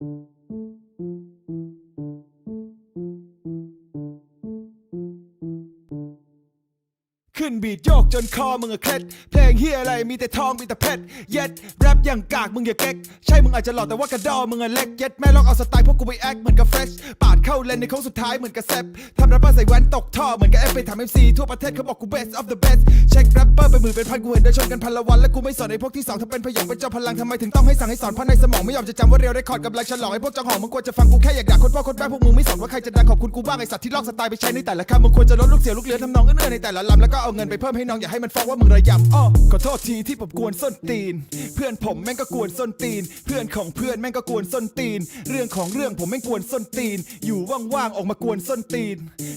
Thank you ขึ้นบีดโยกจนคอมึงอะเคล็ด เพลงเฮียอะไรมีแต่ทองมีแต่เพชร เย็ดแรปอย่างกากมึงอย่าเก๊ก ใช่มึงอาจจะหล่อแต่ว่ากระดอมึงอะเล็ก เย็ดแม่ลองเอาสไตล์พวกกูไปแอคเหมือนกับเฟรชปาดเข้าเลนในโค้งสุดท้ายเหมือนกับแซปทำแรปเปอร์ใส่แว่นตกท่อเหมือนกับเอฟไปถามเอ็มซีทั่วประเทศเขาบอกกู best of the best เช็คแรปเปอร์เป็นหมื่นเป็นพันกูเห็นเดินชนกันพันละวันและกูไม่สอนไอ้พวกที่สองถ้าเป็นพยองเป็นเจ้าพลังทำไมถึงต้องให้สั่งให้สอนเพราะในสมองไม่ยอมจะจำว่าเรียวได้คอร์ดกำลังฉลองไอ้พวกจังหองมึงควรจะฟังกูแค่อยากด่าคนพ่อคนแม่พวกมึงไม่สนว่าใครจะดังขอบคุณกูบ้างไอ้สัตว์ที่ลอกสไตล์ไปใช้ในแต่ละคำมึงควรจะลดลูกเสียลูกเรือทำนองเอื้อในแต่ละลำแล้วก็เอาเงินไปเพิ่มให้น้องอย่าให้มันฟ้องว่ามึงระยำอ้อขอโทษทีที่ผมกวนส้นตีน เพื่อนผมแม่งก็กวนส้นตีน เพื่อนของเพื่อนแม่งก็กวนส้นตีน เรื่องของเรื่องผมแม่งกวนส้นตีน อยู่ว่างๆออกมากวนส้นตีน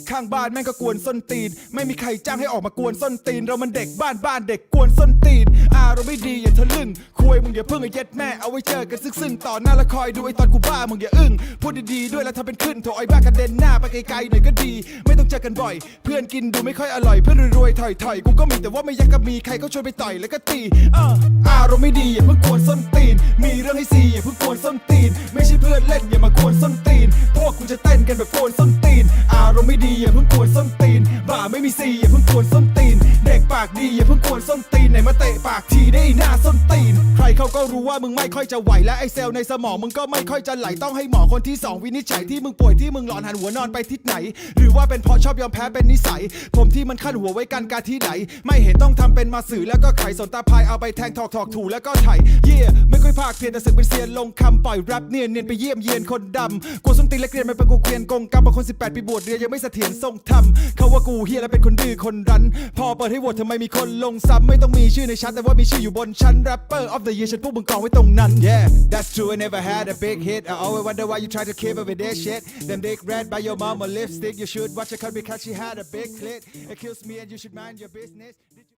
ข้างบ้านแม่งก็กวนส้นตีน ไม่มีใครจ้างให้ออกมากวนส้นตีน เรามันเด็กบ้านบ้านเด็กกวนส้นตีน อารมณ์ไม่ดีอย่าทะลึ่งคุยมึงอย่าเพิ่งไอ้เย็ดแม่เอาไว้เจอกันซึ่งๆต่อหน้าละคอยดูไอ้ตอนกูบ้ามึงอย่าอึ้งพูดดีๆด้วยแล้วทำเป็นขึ้นโถไอ้บ้ากระเด็นหน้าไปไกลๆหน่อยก็ดี ไม่ต้องเจอกันบ่อย เพื่อนกินดูไม่ค่อยอร่อยเพื่อนรวยๆถอยๆกูก็มีแต่ว่าไม่อยากจะมีใครก็ชวนไปต่อยแล้วก็ตีเอออารมณ์ไม่ดีอย่าเพิ่งกวนส้นตีน มีเรื่องให้ซีอย่าเพิ่งกวนส้นตีน ไม่ใช่เพื่อนเล่นอย่ามากวนส้นตีน พวกกูจะเต้นกันแบบกวนส้นตีน อารมณ์ไม่ดีอย่าเพิ่ง ไม่มีซีอย่าเพิ่งกวนส้นตีน เด็กปากดีอย่าเพิ่งกวนส้นตีนไหนมาเตะปากทีได้หน้าส้นตีน ใครเขาก็รู้ว่ามึงไม่ค่อยจะไหวและไอเซลล์ในสมองมึงก็ไม่ค่อยจะไหลต้องให้หมอคนที่สองวินิจฉัยที่มึงป่วยที่มึงหลอนหันหัวนอนไปทิศไหน หรือว่าเป็นเพราะชอบยอมแพ้เป็นนิสัย ผมที่มันขั้นหัวไว้กันการที่ไหน ไม่เห็นต้องทำเป็นมาสื่อแล้วก็ไขสนตาพายเอาไปแทงถอกถอกถูแล้วก็ไถเย่ไม่ค่อยภาคเพียนแต่สึกเป็นเซียนลงคำปล่อยแรปเนียนเนียนไปเยี่ยมเยียนคนดำกูส้มตีนและเกรียนไม่เป็นกูเกรียนกงกรรมบางคน18ปีบวชเรียนยังไม่เสถียรทรงธรรมเขาว่ากูฮียและเป็นคนดื้อคนรัน พอเปิดให้โหวตทำไมมีคนลงซ้ำไม่ต้องมีชื่อในชั้นแต่ว่ามีชื่ออยู่บนชั้น rapper of the year ฉันพวกมึงกองไว้ตรงนั้น yeah that's true I never had a big hit I always wonder why you try to keep up with that shit them dick red by your mama lipstick you should watch her cut because she had a big clit it kills me and you should mind your business